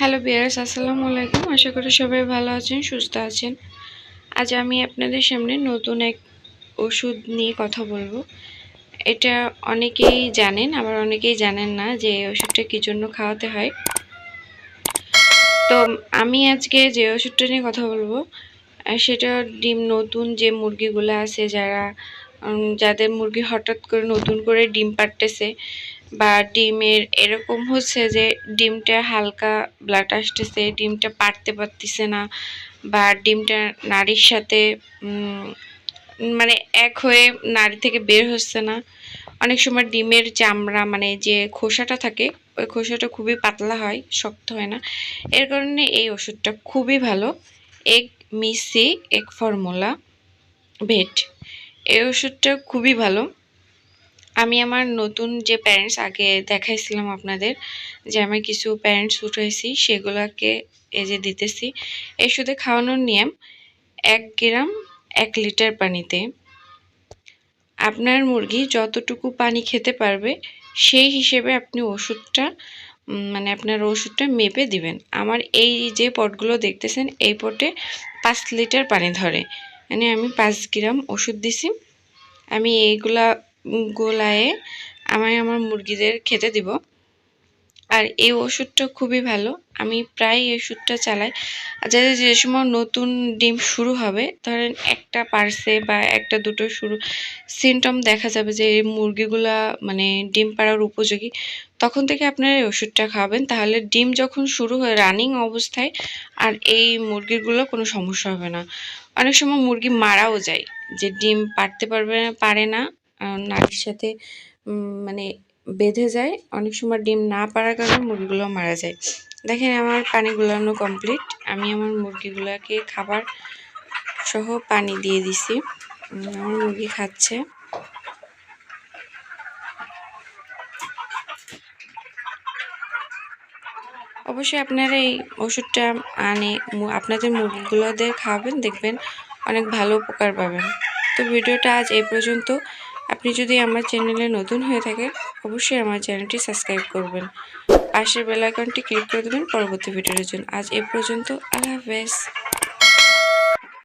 Hello বিয়ার্স আসসালামু আলাইকুম আশা করি সবাই ভালো আছেন, সুস্থ আছেন। আজ আমি আপনাদের সামনে নতুন এক ওষুধ নিয়ে কথা বলব। এটা অনেকেই জানেন, আবার অনেকেই জানেন না যে ওষুধটা কী জন্য খাওয়াতে হয়। তো আমি আজকে যে ওষুধটা নিয়ে কথা বলব সেটা ডিম নতুন যে মুরগিগুলো আছে, যারা যাদের মুরগি হঠাৎ করে নতুন করে ডিম পাড়তেছে বা ডিমের, এরকম হচ্ছে যে ডিমটা হালকা ব্লাড আসতেছে, ডিমটা পারতে পারতেছে না বা ডিমটা নারীর সাথে মানে এক হয়ে নারী থেকে বের হচ্ছে না। অনেক সময় ডিমের চামড়া মানে যে খোসাটা থাকে, ওই খোসাটা খুবই পাতলা হয়, শক্ত হয় না। এর কারণে এই ওষুধটা খুবই ভালো। এগ মিসি এক ফর্মুলা, ভেট, এই ওষুধটা খুবই ভালো। আমি আমার নতুন যে প্যারেন্টস আগে দেখাইছিলাম আপনাদের, যে আমি কিছু প্যারেন্টস উঠাইছি, সেগুলোকে এই যে দিতেছি, এই শুধু খাওয়ানোর নিয়ম, এক গ্রাম এক লিটার পানিতে আপনার মুরগি যতটুকু পানি খেতে পারবে, সেই হিসেবে আপনি ওষুধটা মানে আপনার ওষুধটা মেপে দিবেন। আমার এই যে পটগুলো দেখতেছেন, এই পটে পাঁচ লিটার পানি ধরে। মানে আমি পাঁচ গ্রাম ওষুধ দিছি। আমি এইগুলা গোলায়ে আমি আমার মুরগিদের খেতে দিব। আর এই ওষুধটা খুবই ভালো। আমি প্রায় এই ওষুধটা চালাই। যাদের যে সময় নতুন ডিম শুরু হবে, ধরেন একটা পার্সে বা একটা দুটো শুরু সিমটম দেখা যাবে যে এই মুরগিগুলা মানে ডিম পাড়ার উপযোগী, তখন থেকে আপনারা এই ওষুধটা খাবেন। তাহলে ডিম যখন শুরু হয় রানিং অবস্থায়, আর এই মুরগিগুলো কোনো সমস্যা হবে না। অনেক সময় মুরগি মারাও যায় যে ডিম পারতে পারবে, পারে না। নারীর সাথে মানে বেঁধে যায়। অনেক সময় ডিম না পারার কারণে মুরগিগুলো মারা যায়। দেখেন আমার পানি গুলানো কমপ্লিট আমি আমার মুরগিগুলোকে খাবার সহ পানি দিয়ে দিছি। আমার মুরগি খাচ্ছে। অবশ্যই আপনারা এই ওষুধটা আনে আপনাদের মুরগিগুলোদের খাবেন, দেখবেন অনেক ভালো উপকার পাবেন। তো ভিডিওটা আজ এই পর্যন্ত। আপনি যদি আমার চ্যানেলে নতুন হয়ে থাকেন, অবশ্যই আমার চ্যানেলটি সাবস্ক্রাইব করবেন। পাশের বেলাইকনটি ক্লিক করে দেবেন পরবর্তী ভিডিওর জন্য। আজ এ পর্যন্ত, আল্লাহ হাফেজ।